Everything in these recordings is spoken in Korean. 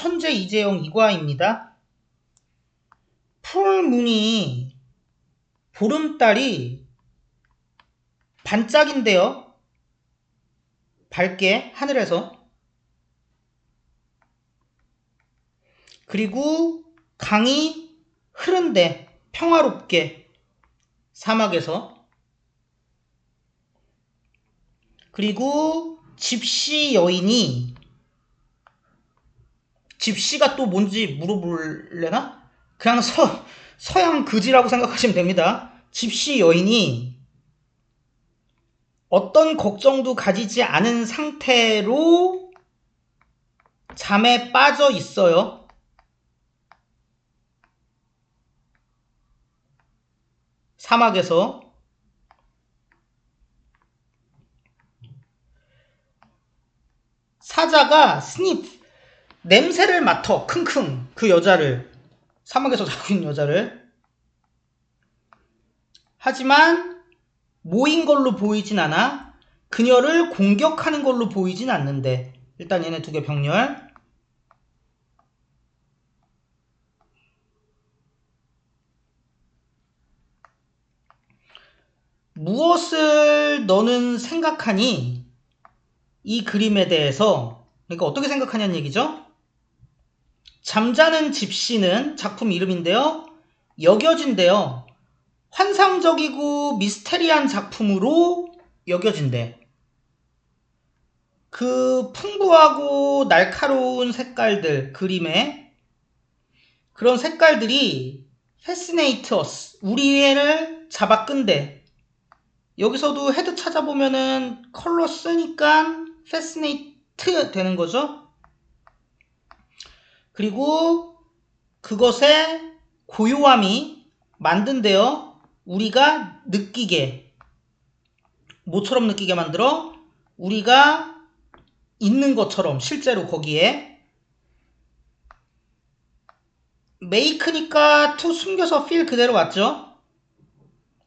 천재 이재영 이과입니다. 풀문이 보름달이 반짝인데요. 밝게 하늘에서 그리고 강이 흐른데 평화롭게 사막에서 그리고 집시 여인이 집시가 또 뭔지 물어볼래나? 그냥 서, 서양 그지라고 생각하시면 됩니다. 집시 여인이 어떤 걱정도 가지지 않은 상태로 잠에 빠져 있어요. 사막에서 사자가 스니프 냄새를 맡어 킁킁 그 여자를. 사막에서 자고 있는 여자를. 하지만 모인 걸로 보이진 않아 그녀를 공격하는 걸로 보이진 않는데. 일단 얘네 두 개 병렬. 무엇을 너는 생각하니? 이 그림에 대해서. 그러니까 어떻게 생각하냐는 얘기죠 잠자는 집시는 작품 이름인데요 여겨진대요 환상적이고 미스테리한 작품으로 여겨진대. 그 풍부하고 날카로운 색깔들, 그림에 그런 색깔들이 패스네이터스, 우리를 잡아 끈대. 여기서도 헤드 찾아보면은 컬러 쓰니까 패스네이트 되는 거죠. 그리고 그것의 고요함이 만든데요. 우리가 느끼게 모처럼 느끼게 만들어 우리가 있는 것처럼 실제로 거기에 메이크니까 투 숨겨서 필 그대로 왔죠?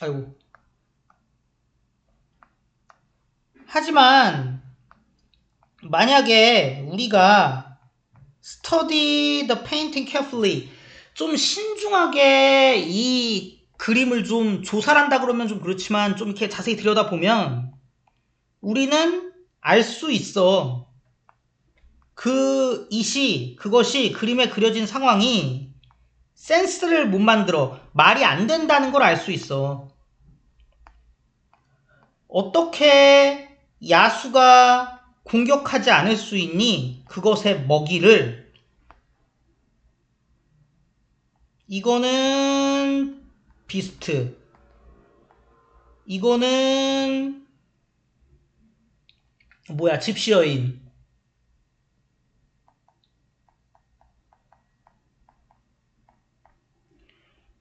아이고 하지만 만약에 우리가 study the painting carefully 좀 신중하게 이 그림을 좀 조사를 한다 그러면 좀 그렇지만 좀 이렇게 자세히 들여다보면 우리는 알 수 있어. 그 이시, 그것이 그림에 그려진 상황이 센스를 못 만들어. 말이 안 된다는 걸 알 수 있어. 어떻게 야수가 공격하지 않을 수 있니? 그것의 먹이를. 이거는 비스트. 이거는 뭐야 집시 여인.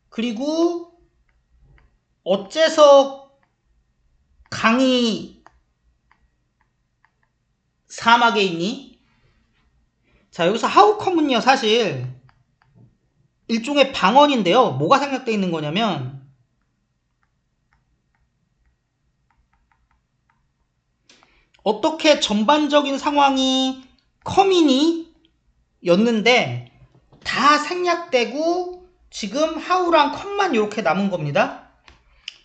그리고 어째서 강이 사막에 있니? 자 여기서 하우 커문요 사실 일종의 방언인데요. 뭐가 생략되어 있는 거냐면 어떻게 전반적인 상황이 커미니 였는데 다 생략되고 지금 하우랑 컷만 이렇게 남은 겁니다.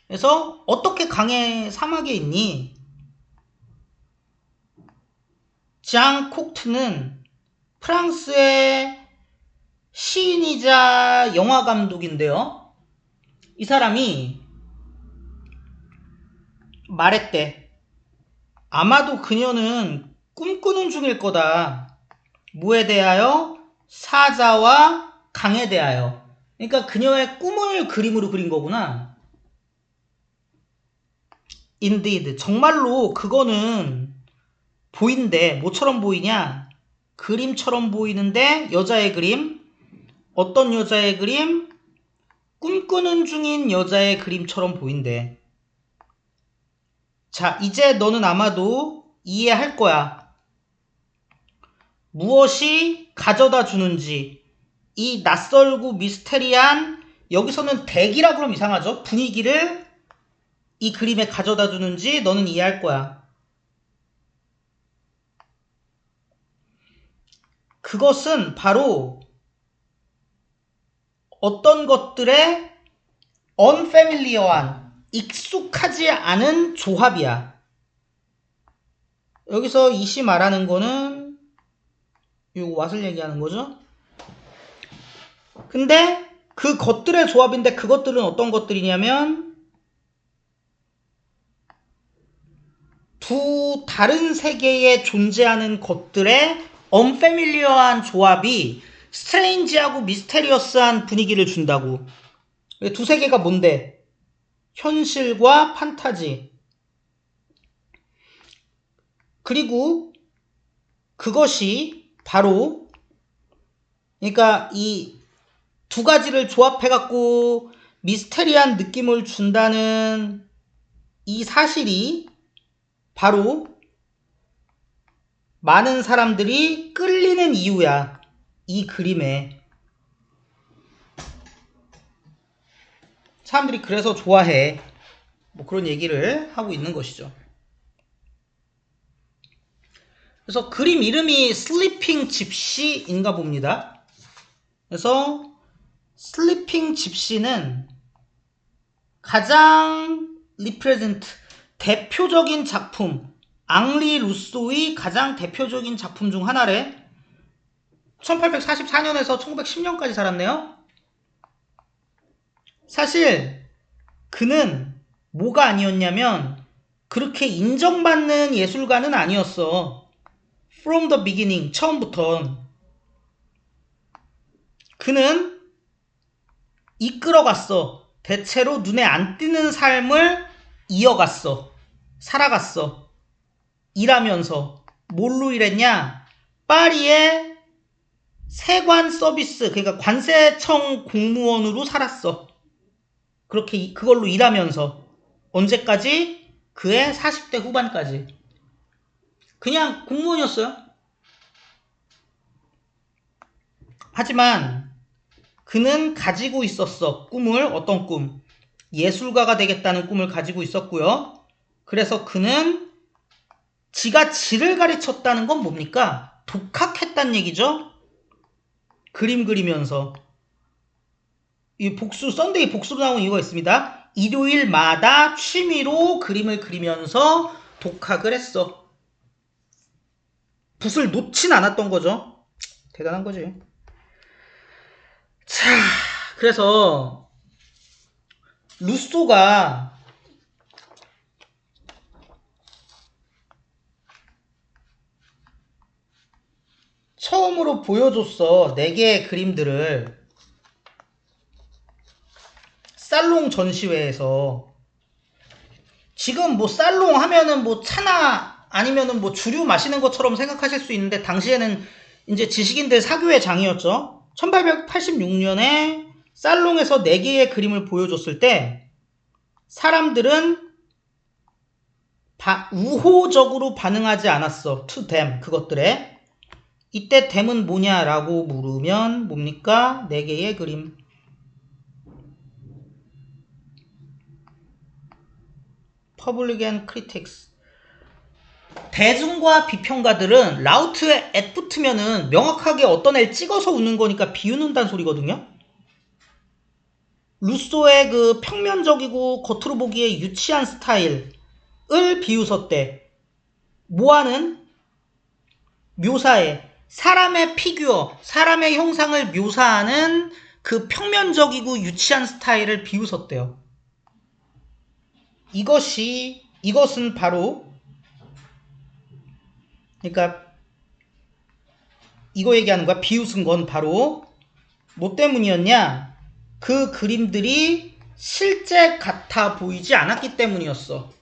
그래서 어떻게 강의 사막에 있니? 장 콕트는 프랑스의 시인이자 영화 감독인데요. 이 사람이 말했대. 아마도 그녀는 꿈꾸는 중일 거다. 무에 대하여 사자와 강에 대하여. 그러니까 그녀의 꿈을 그림으로 그린 거구나. indeed. 정말로 그거는 보인대. 뭐처럼 보이냐? 그림처럼 보이는데 여자의 그림. 어떤 여자의 그림? 꿈꾸는 중인 여자의 그림처럼 보인대. 자, 이제 너는 아마도 이해할 거야. 무엇이 가져다 주는지, 이 낯설고 미스테리한, 여기서는 대기라 그러면 이상하죠? 분위기를 이 그림에 가져다 주는지 너는 이해할 거야. 그것은 바로 어떤 것들의 unfamiliar한 익숙하지 않은 조합이야. 여기서 이시 말하는 거는 요 왓을 얘기하는 거죠. 근데 그 것들의 조합인데 그것들은 어떤 것들이냐면 두 다른 세계에 존재하는 것들의 언패밀리어한 조합이 스트레인지하고 미스테리어스한 분위기를 준다고. 두 세계가 뭔데? 현실과 판타지. 그리고 그것이 바로 그러니까 이 두 가지를 조합해 갖고 미스테리한 느낌을 준다는 이 사실이 바로 많은 사람들이 끌리는 이유야. 이 그림에. 사람들이 그래서 좋아해. 뭐 그런 얘기를 하고 있는 것이죠. 그래서 그림 이름이 슬리핑 집시인가 봅니다. 그래서 슬리핑 집시는 가장 리프레젠트 대표적인 작품 앙리 루소의 가장 대표적인 작품 중 하나래 1844년에서 1910년까지 살았네요. 사실 그는 뭐가 아니었냐면 그렇게 인정받는 예술가는 아니었어. From the beginning, 처음부터. 그는 이끌어갔어. 대체로 눈에 안 띄는 삶을 이어갔어. 살아갔어. 일하면서. 뭘로 일했냐? 파리의 세관 서비스, 그러니까 관세청 공무원으로 살았어. 그렇게 이- 그걸로 일하면서 언제까지? 그의 40대 후반까지. 그냥 공무원이었어요. 하지만 그는 가지고 있었어. 꿈을 어떤 꿈? 예술가가 되겠다는 꿈을 가지고 있었고요. 그래서 그는 지가 지를 가르쳤다는 건 뭡니까? 독학했단 얘기죠. 그림 그리면서 이 복수 썬데이 복수로 나온 이유가 있습니다. 일요일마다 취미로 그림을 그리면서 독학을 했어. 붓을 놓진 않았던 거죠. 대단한 거지. 자, 그래서 루소가 처음으로 보여줬어. 네 개의 그림들을 살롱 전시회에서 지금 뭐 살롱 하면은 뭐 차나 아니면은 뭐 주류 마시는 것처럼 생각하실 수 있는데 당시에는 이제 지식인들 사교의 장이었죠. 1886년에 살롱에서 4개의 그림을 보여줬을 때 사람들은 바- 우호적으로 반응하지 않았어. them 그것들에 이때 댐은 뭐냐라고 물으면 뭡니까? 4개의 그림. Public and Critics. 대중과 비평가들은 라우트에 앳 붙으면은 명확하게 어떤 애를 찍어서 웃는 거니까 비웃는다는 소리거든요. 루소의 그 평면적이고 겉으로 보기에 유치한 스타일을 비웃었대. 뭐하는? 묘사에 사람의 피규어, 사람의 형상을 묘사하는 그 평면적이고 유치한 스타일을 비웃었대요. 이것이 이것은 바로 그러니까 이거 얘기하는 거야. 비웃은 건 바로 뭐 때문이었냐? 그 그림들이 실제 같아 보이지 않았기 때문이었어.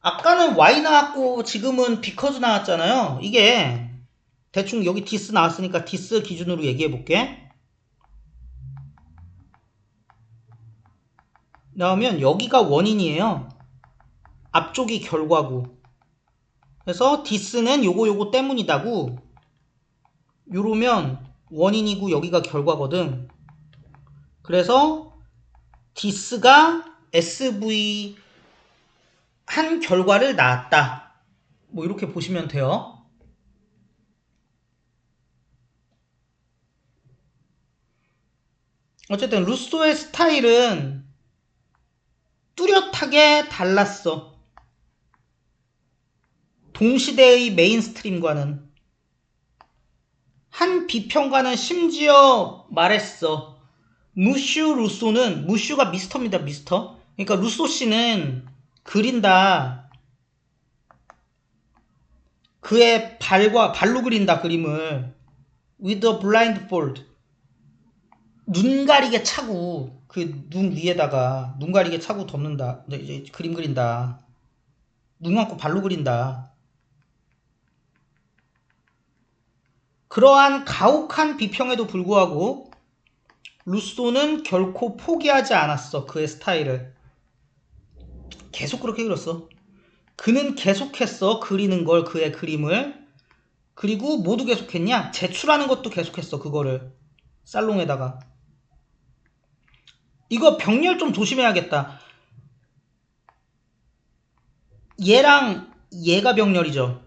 아까는 Y 나왔고 지금은 비커즈 나왔잖아요. 이게 대충 여기 디스 나왔으니까 디스 기준으로 얘기해 볼게. 나오면 여기가 원인이에요. 앞쪽이 결과고. 그래서 디스는 요거 요거 때문이다고. 요러면 원인이고 여기가 결과거든. 그래서 디스가 SV 한 결과를 낳았다. 뭐 이렇게 보시면 돼요. 어쨌든 루소의 스타일은 뚜렷하게 달랐어. 동시대의 메인스트림과는. 한 비평가는 심지어 말했어. 무슈 루소는, 무슈가 미스터입니다, 미스터. 그러니까 루소 씨는 그린다. 그의 발과, 발로 그린다, 그림을. with a blindfold. 눈 가리게 차고, 그 눈 위에다가 눈 가리게 차고 덮는다. 네, 이제 그림 그린다. 눈 감고 발로 그린다. 그러한 가혹한 비평에도 불구하고 루소는 결코 포기하지 않았어. 그의 스타일을. 계속 그렇게 그렸어. 그는 계속했어. 그리는 걸, 그의 그림을. 그리고 모두 계속했냐? 제출하는 것도 계속했어. 그거를. 살롱에다가. 이거 병렬 좀 조심해야겠다. 얘랑 얘가 병렬이죠.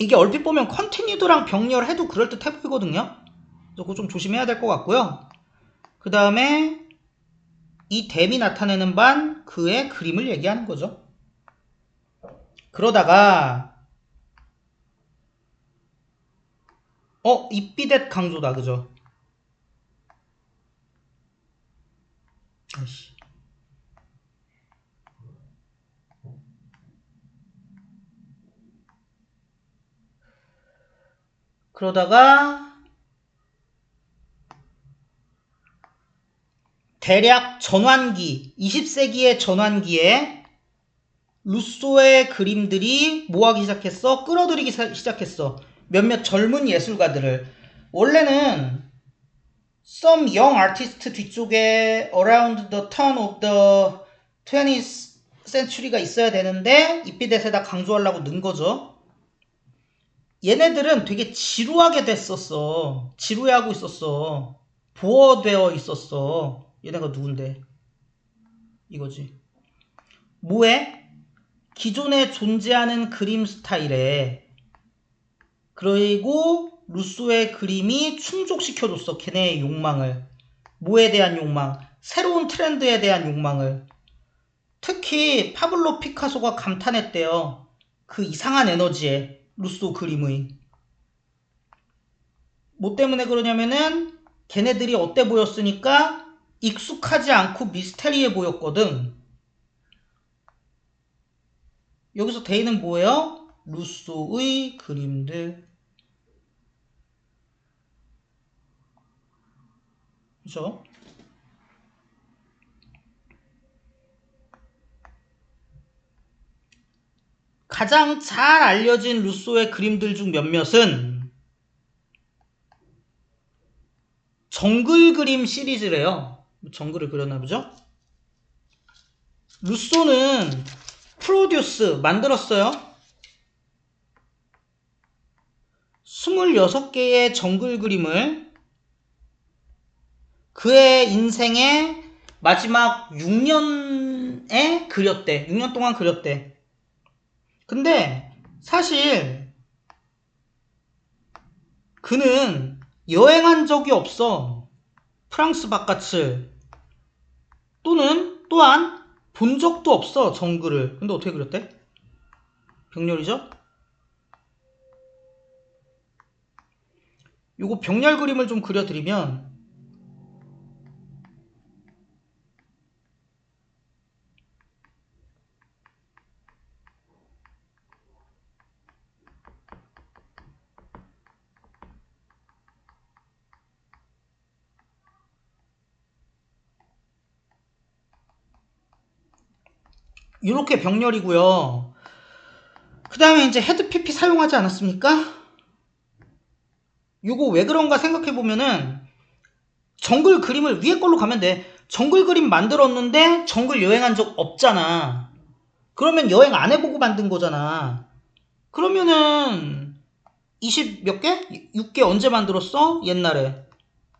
이게 얼핏 보면 컨티뉴드랑 병렬해도 그럴듯해 보이거든요. 그거 좀 조심해야 될 것 같고요. 그 다음에 이 댐이 나타내는 반 그의 그림을 얘기하는 거죠. 그러다가 어? 이삐댓 강조다 그죠? 아이씨. 그러다가 대략 전환기, 20세기의 전환기에 루소의 그림들이 뭐하기 시작했어? 끌어들이기 시작했어. 몇몇 젊은 예술가들을. 원래는 some young artist 뒤쪽에 around the turn of the 20th century가 있어야 되는데 이피댓에다 강조하려고 넣은 거죠. 얘네들은 되게 지루하게 됐었어. 지루해하고 있었어. 보어되어 있었어. 얘네가 누군데? 이거지. 뭐해? 기존에 존재하는 그림 스타일에 그리고 루소의 그림이 충족시켜줬어. 걔네의 욕망을. 뭐에 대한 욕망? 새로운 트렌드에 대한 욕망을. 특히 파블로 피카소가 감탄했대요. 그 이상한 에너지에 루소 그림의. 뭐 때문에 그러냐면은 걔네들이 어때 보였으니까 익숙하지 않고 미스테리해 보였거든. 여기서 데이는 뭐예요? 루소의 그림들. 그죠? 가장 잘 알려진 루소의 그림들 중 몇몇은 정글 그림 시리즈래요. 정글을 그렸나 보죠? 루소는 프로듀스 만들었어요. 26개의 정글 그림을 그의 인생의 마지막 6년에 그렸대. 6년 동안 그렸대. 근데 사실 그는 여행한 적이 없어. 프랑스 바깥을 또는 또한 본 적도 없어 정글을 근데 어떻게 그렸대? 병렬이죠? 요거 병렬 그림을 좀 그려드리면 이렇게 병렬이고요. 그 다음에 이제 헤드 PP 사용하지 않았습니까? 이거 왜 그런가 생각해 보면은 정글 그림을 위에 걸로 가면 돼. 정글 그림 만들었는데 정글 여행한 적 없잖아. 그러면 여행 안 해보고 만든 거잖아. 그러면은 20 몇 개? 6개 언제 만들었어? 옛날에.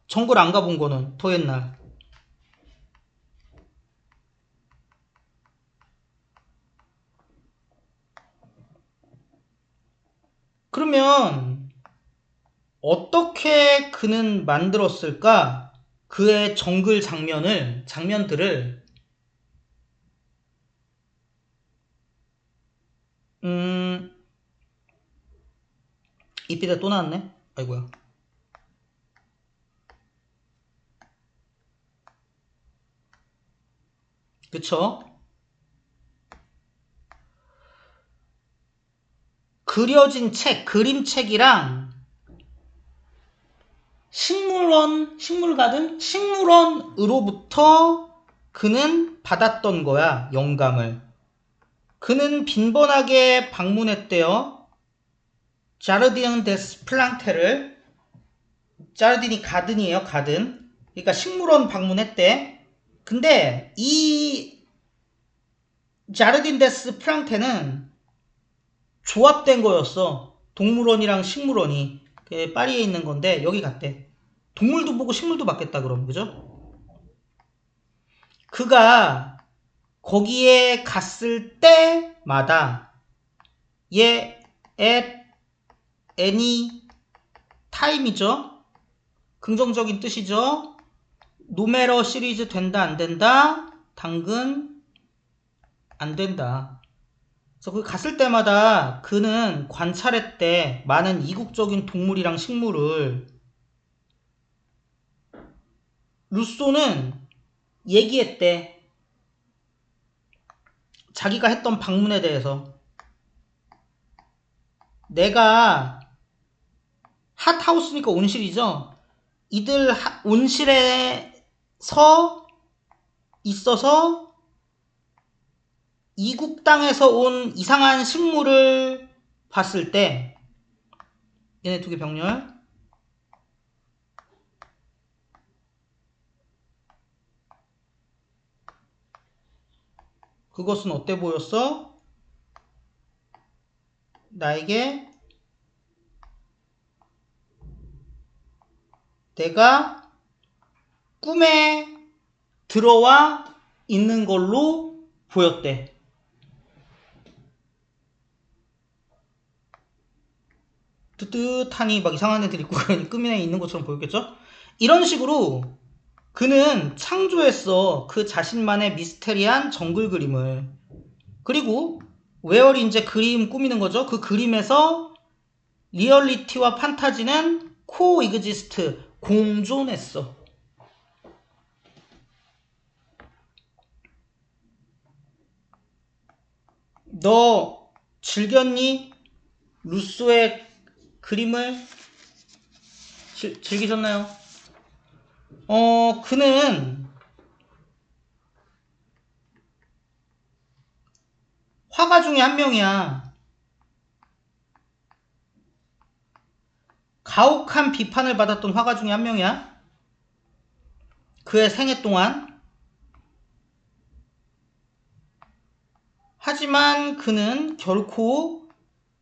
정글 안 가본 거는 더 옛날. 그러면 어떻게 그는 만들었을까? 그의 정글 장면을, 장면들을, 음, 이삐대 또 나왔네? 아이고야. 그쵸? 그려진 책, 그림책이랑 식물원, 식물가든? 식물원으로부터 그는 받았던 거야, 영감을. 그는 빈번하게 방문했대요. 자르디앙 데스 플랑테를. 자르딘이 가든이에요, 가든. 그러니까 식물원 방문했대. 근데 이 자르딘 데스 프랑테는 조합된 거였어. 동물원이랑 식물원이. 그 파리에 있는 건데 여기 갔대. 동물도 보고 식물도 받겠다 그럼 그죠? 그가 거기에 갔을 때마다 얘 at any time이죠. 긍정적인 뜻이죠. 노메러 시리즈 된다 안 된다? 당근 안 된다. 그래서 거기 갔을 때마다 그는 관찰했대 많은 이국적인 동물이랑 식물을 루소는 얘기했대. 자기가 했던 방문에 대해서. 내가 핫하우스니까 온실이죠? 이들 하- 온실에서 있어서 이국 땅에서 온 이상한 식물을 봤을 때 얘네 두 개 병렬 그것은 어때 보였어? 나에게 내가 꿈에 들어와 있는 걸로 보였대. 뜨뜻하니 막 이상한 애들 있고 그러니 꿈에 있는 것처럼 보였겠죠? 이런 식으로 그는 창조했어. 그 자신만의 미스테리한 정글 그림을. 그리고 웨얼이 이제 그림 꾸미는 거죠. 그 그림에서 리얼리티와 판타지는 코 이그지스트 공존했어. 너 즐겼니? 루소의 그림을 즐, 즐기셨나요? 어, 그는 화가 중에 한 명이야. 가혹한 비판을 받았던 화가 중에 한 명이야. 그의 생애 동안. 하지만 그는 결코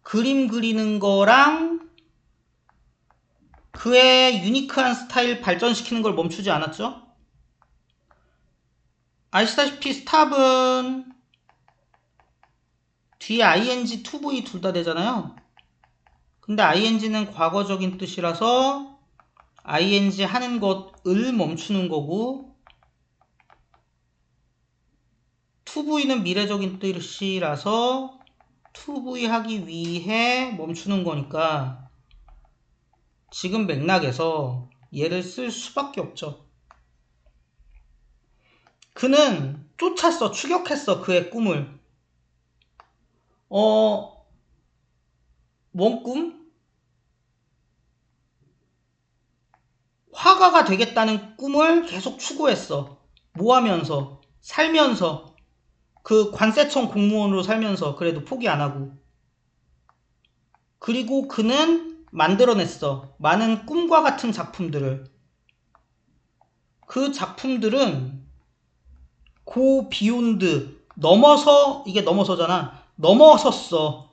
그림 그리는 거랑 그의 유니크한 스타일 발전시키는 걸 멈추지 않았죠? 아시다시피 스탑은 뒤에 ing, 2v 둘 다 되잖아요. 근데 ing는 과거적인 뜻이라서 ing 하는 것을 멈추는 거고 2v는 미래적인 뜻이라서 2v 하기 위해 멈추는 거니까 지금 맥락에서 얘를 쓸 수밖에 없죠. 그는 쫓았어, 추격했어, 그의 꿈을. 어, 뭔 꿈? 화가가 되겠다는 꿈을 계속 추구했어. 뭐 하면서? 살면서. 그 관세청 공무원으로 살면서 그래도 포기 안 하고. 그리고 그는 만들어냈어. 많은 꿈과 같은 작품들을. 그 작품들은 고 비욘드 넘어서 이게 넘어서잖아. 넘어섰어.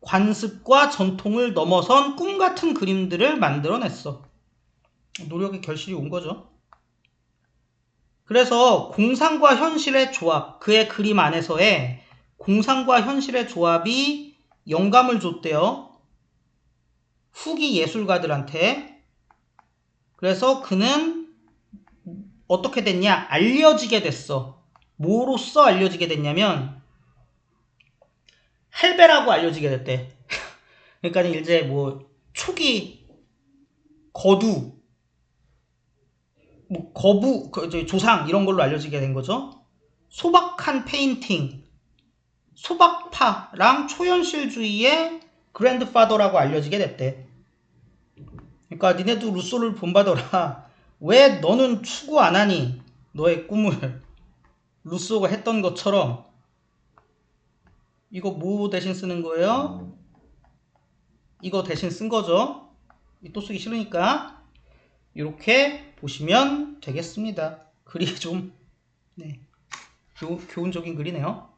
관습과 전통을 넘어선 꿈 같은 그림들을 만들어냈어. 노력의 결실이 온 거죠. 그래서 공상과 현실의 조합, 그의 그림 안에서의 공상과 현실의 조합이 영감을 줬대요. 후기 예술가들한테 그래서 그는 어떻게 됐냐? 알려지게 됐어. 뭐로써 알려지게 됐냐면 헬베라고 알려지게 됐대. 그러니까 이제 뭐 초기 거두 뭐 거부 그 조상 이런 걸로 알려지게 된 거죠. 소박한 페인팅 소박파랑 초현실주의의 그랜드파더라고 알려지게 됐대. 그러니까 니네도 루소를 본받아라. 왜 너는 추구 안 하니? 너의 꿈을 루소가 했던 것처럼 이거 뭐 대신 쓰는 거예요? 이거 대신 쓴 거죠. 이또 쓰기 싫으니까 이렇게 보시면 되겠습니다. 글이 좀 네, 교, 교훈적인 글이네요.